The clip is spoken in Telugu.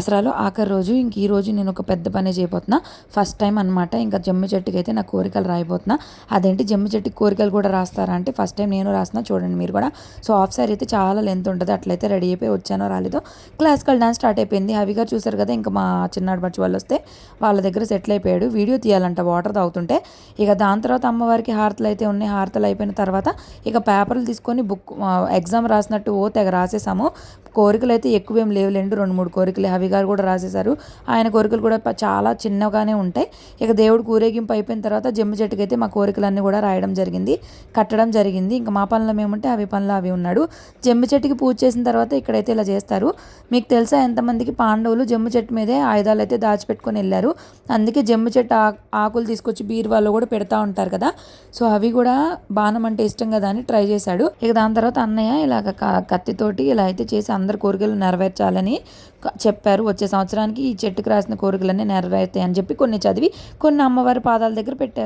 దసరాలో ఆఖరి రోజు ఇంక ఈ రోజు నేను ఒక పెద్ద పని చేయబోతున్నా. ఫస్ట్ టైం అనమాట ఇంకా జమ్మి చెట్టుకి అయితే నా కోరికలు రాయబోతున్నా. అదేంటి జమ్మి చెట్టుకి కోరికలు కూడా రాస్తారా అంటే ఫస్ట్ టైం నేను రాస్తున్నా. చూడండి మీరు కూడా. సో ఆఫ్ సారీ అయితే చాలా లెంత్ ఉంటుంది. అట్లయితే రెడీ అయిపోయి వచ్చానో రాలేదో. క్లాసికల్ డాన్స్ స్టార్ట్ అయిపోయింది. హవి గారు చూసారు కదా ఇంకా మా చిన్నాడు బచ్చి వాళ్ళు వస్తే వాళ్ళ దగ్గర సెటిల్ అయిపోయాడు. వీడియో తీయాలంట వాటర్ తాగుతుంటే. ఇక దాని తర్వాత అమ్మవారికి హారతలు అయితే ఉన్నాయి. హారతలు అయిపోయిన తర్వాత ఇక పేపర్లు తీసుకొని బుక్ ఎగ్జామ్ రాసినట్టు ఓ తెగ రాసేసాము. కోరికలు అయితే ఎక్కువేం లేవులేండి రెండు మూడు కోరికలు. హవి గారు కూడా రాసేశారు. ఆయన కోరికలు కూడా చాలా చిన్నగానే ఉంటాయి. ఇక దేవుడు ఊరేగింపు అయిపోయిన తర్వాత జమ్మి చెట్టుకి అయితే మా కోరికలన్నీ కూడా రాయడం జరిగింది. కట్టడం జరిగింది. ఇంకా మా పనులు ఏముంటే అవి పనులు అవి ఉన్నాడు. జమ్మి చెట్టుకి పూజ చేసిన తర్వాత ఇక్కడైతే ఇలా చేస్తారు. మీకు తెలుసా ఎంతమందికి పాండవులు జమ్మి చెట్టు మీదే ఆయుధాలు అయితే దాచిపెట్టుకొని వెళ్ళారు. అందుకే జమ్మి చెట్టు ఆ- ఆకులు తీసుకొచ్చి బీరువాలో కూడా పెడతా ఉంటారు కదా. సో అవి కూడా బాణం అంటే ఇష్టం కదా అని ట్రై చేశాడు. ఇక దాని తర్వాత అన్నయ్య ఇలాగ కత్తితోటి ఇలా అయితే చేసి అందరి కోరికలు నెరవేర్చాలని చెప్పారు. చెప్పారు వచ్చే సంవత్సరానికి ఈ చెట్టుకు రాసిన కోరికలన్నీ నెరవేరుతాయి అని చెప్పి కొన్ని చదివి కొన్ని అమ్మవారి పాదాల దగ్గర పెట్టారు.